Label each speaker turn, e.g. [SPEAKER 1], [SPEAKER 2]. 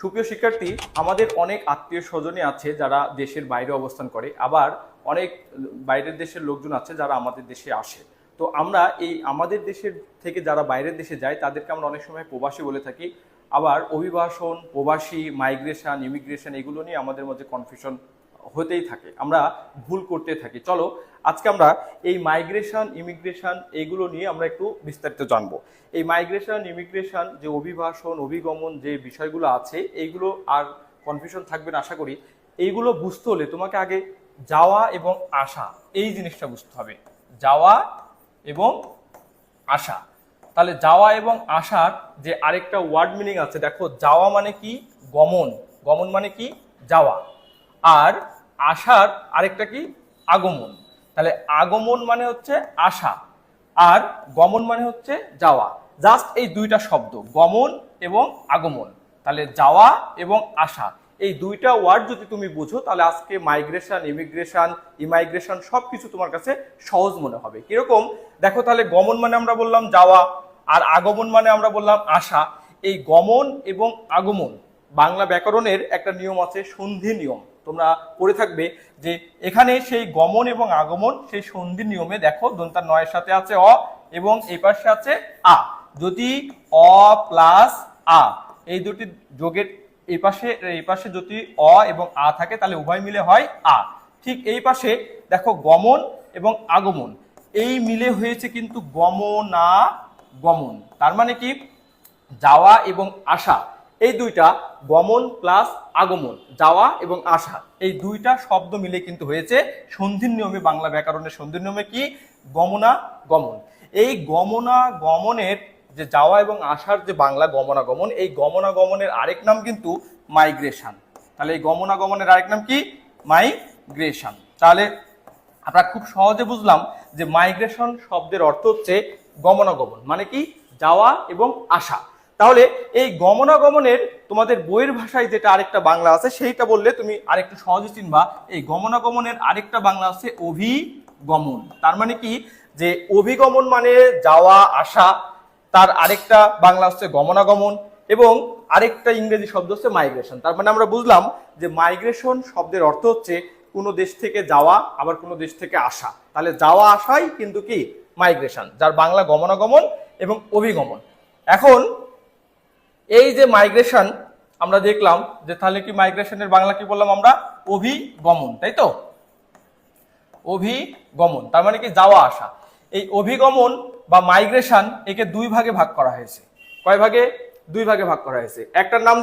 [SPEAKER 1] সুপ্রিয় শিক্ষার্থী, আমাদের অনেক আত্মীয় স্বজনই আছে যারা দেশের বাইরে অবস্থান করে, আবার অনেক বাইরের দেশের লোকজন আছে যারা আমাদের দেশে আসে। তো আমরা এই আমাদের দেশের থেকে যারা বাইরের দেশে যায়, তাদেরকে আমরা অনেক সময় প্রবাসী বলে থাকি। আবার অভিবাসন, প্রবাসী, মাইগ্রেশন, ইমিগ্রেশন, এগুলো নিয়ে আমাদের মধ্যে কনফিউশন হতেই থাকে, আমরা ভুল করতে থাকি। চলো, আজকে আমরা এই মাইগ্রেশন ইমিগ্রেশন এগুলো নিয়ে আমরা একটু বিস্তারিত জানব। এই মাইগ্রেশন ইমিগ্রেশন যে অভিবাসন, অভিগমন যে বিষয়গুলো আছে এইগুলো আর কনফিউশন থাকবে না, আশা করি। এইগুলো বুঝতে হলে তোমাকে আগে যাওয়া এবং আসা, এই জিনিসটা বুঝতে হবে। যাওয়া এবং আসা। তাহলে যাওয়া এবং আসার যে আরেকটা ওয়ার্ড মিনিং আছে, দেখো, যাওয়া মানে কি? গমন। গমন মানে কি? যাওয়া। আর আসার আরেকটা কি? আগমন। তাহলে আগমন মানে হচ্ছে আসা আর গমন মানে হচ্ছে যাওয়া। জাস্ট এই দুইটা শব্দ, গমন এবং আগমন। তাহলে যাওয়া এবং আসা এই দুইটা ওয়ার্ড যদি তুমি বুঝো, তাহলে আজকে মাইগ্রেশন ইমিগ্রেশন ইমাইগ্রেশন সব কিছু তোমার কাছে সহজ মনে হবে। কীরকম? দেখো তাহলে গমন মানে আমরা বললাম যাওয়া আর আগমন মানে আমরা বললাম আসা এই গমন এবং আগমন, বাংলা ব্যাকরণের একটা নিয়ম আছে সন্ধি নিয়ম। তোমরা পড়ে থাকবে যে এখানে সেই গমন এবং আগমন, সেই সন্ধি নিয়মে দেখো, দন্তার নয়ের সাথে আছে অ এবং এই পাশে আছে আ। যদি অ প্লাস আ, এই দুটি যোগের এই পাশে এই পাশে যদি অ এবং আ থাকে, তাহলে উভয় মিলে হয় আ। ঠিক এই পাশে দেখো গমন এবং আগমন, এই মিলে হয়েছে কিন্তু গমনা গমন। তার মানে কি? যাওয়া এবং আসা। এই দুইটা গমন প্লাস আগমন, যাওয়া এবং আসা। এই দুইটা শব্দ মিলে কিন্তু হয়েছে সন্ধির নিয়মে, বাংলা ব্যাকরণের সন্ধির নিয়মে কি? গমনা গমন। এই গমনা গমনের যে যাওয়া এবং আসার যে বাংলা গমনাগমন এই গমনাগমনের আরেক নাম কিন্তু মাইগ্রেশন তাহলে এই গমনাগমনের আরেক নাম কি? মাইগ্রেশন তাহলে আমরা খুব সহজে বুঝলাম যে মাইগ্রেশন শব্দের অর্থ হচ্ছে গমনাগমন মানে কি? যাওয়া এবং আসা। তাহলে এই গমনাগমনের তোমাদের বইয়ের ভাষায় যেটা আরেকটা বাংলা আছে, সেইটা বললে তুমি আরেকটু সহজে চিনবা। এই গমনাগমনের আরেকটা বাংলা আছে অভিগমন। তার মানে কি? যে অভিগমন মানে যাওয়া, আসা। তার আরেকটা বাংলা হচ্ছে গমনাগমন এবং আরেকটা ইংরেজি শব্দ হচ্ছে মাইগ্রেশন তার মানে আমরা বুঝলাম যে মাইগ্রেশন শব্দের অর্থ হচ্ছে কোনো দেশ থেকে যাওয়া, আবার কোনো দেশ থেকে আসা। তাহলে যাওয়া, আসাই কিন্তু কি? মাইগ্রেশন যার বাংলা গমনাগমন এবং অভিগমন। এখন এই যে মাইগ্রেশন আমরা দেখলাম, যে তাহলে কি মাইগ্রেশনের বাংলা কি বললাম আমরা? অভিগমন, তাই তো? অভিগমন, তার মানে কি যাওয়া আসা। এই অভিগমন বা মাইগ্রেশন একে দুই ভাগে ভাগ করা হয়েছে। কয় ভাগে? দুই ভাগে ভাগ করা হয়েছে। একটার নাম